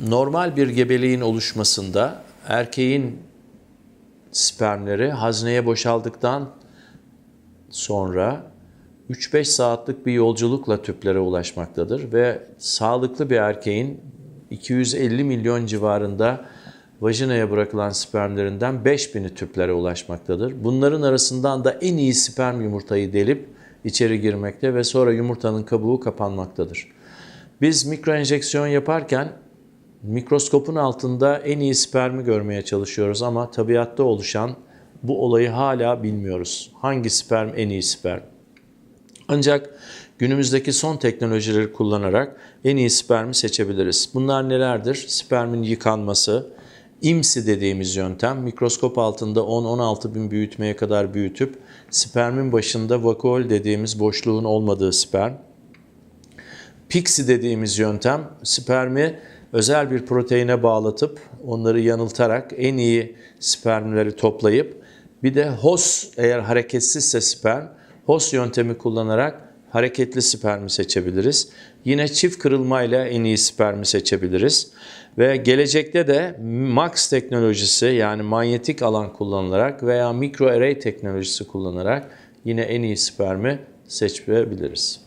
normal bir gebeliğin oluşmasında erkeğin spermleri hazneye boşaldıktan sonra 3-5 saatlik bir yolculukla tüplere ulaşmaktadır ve sağlıklı bir erkeğin 250 milyon civarında vajinaya bırakılan spermlerinden 5000'i tüplere ulaşmaktadır. Bunların arasından da en iyi sperm yumurtayı delip içeri girmekte ve sonra yumurtanın kabuğu kapanmaktadır. Biz mikroenjeksiyon yaparken mikroskopun altında en iyi spermi görmeye çalışıyoruz ama tabiatta oluşan bu olayı hala bilmiyoruz. Hangi sperm en iyi sperm? Ancak günümüzdeki son teknolojileri kullanarak en iyi spermi seçebiliriz. Bunlar nelerdir? Spermin yıkanması, IMSI dediğimiz yöntem, mikroskop altında 10-16 bin büyütmeye kadar büyütüp spermin başında vakuol dediğimiz boşluğun olmadığı sperm. Pixi dediğimiz yöntem spermi özel bir proteine bağlatıp onları yanıltarak en iyi spermleri toplayıp bir de HOS eğer hareketsizse sperm HOS yöntemi kullanarak hareketli spermi seçebiliriz. Yine çift kırılmayla en iyi spermi seçebiliriz. Ve gelecekte de MAX teknolojisi yani manyetik alan kullanılarak veya mikroarray teknolojisi kullanarak yine en iyi spermi seçebiliriz.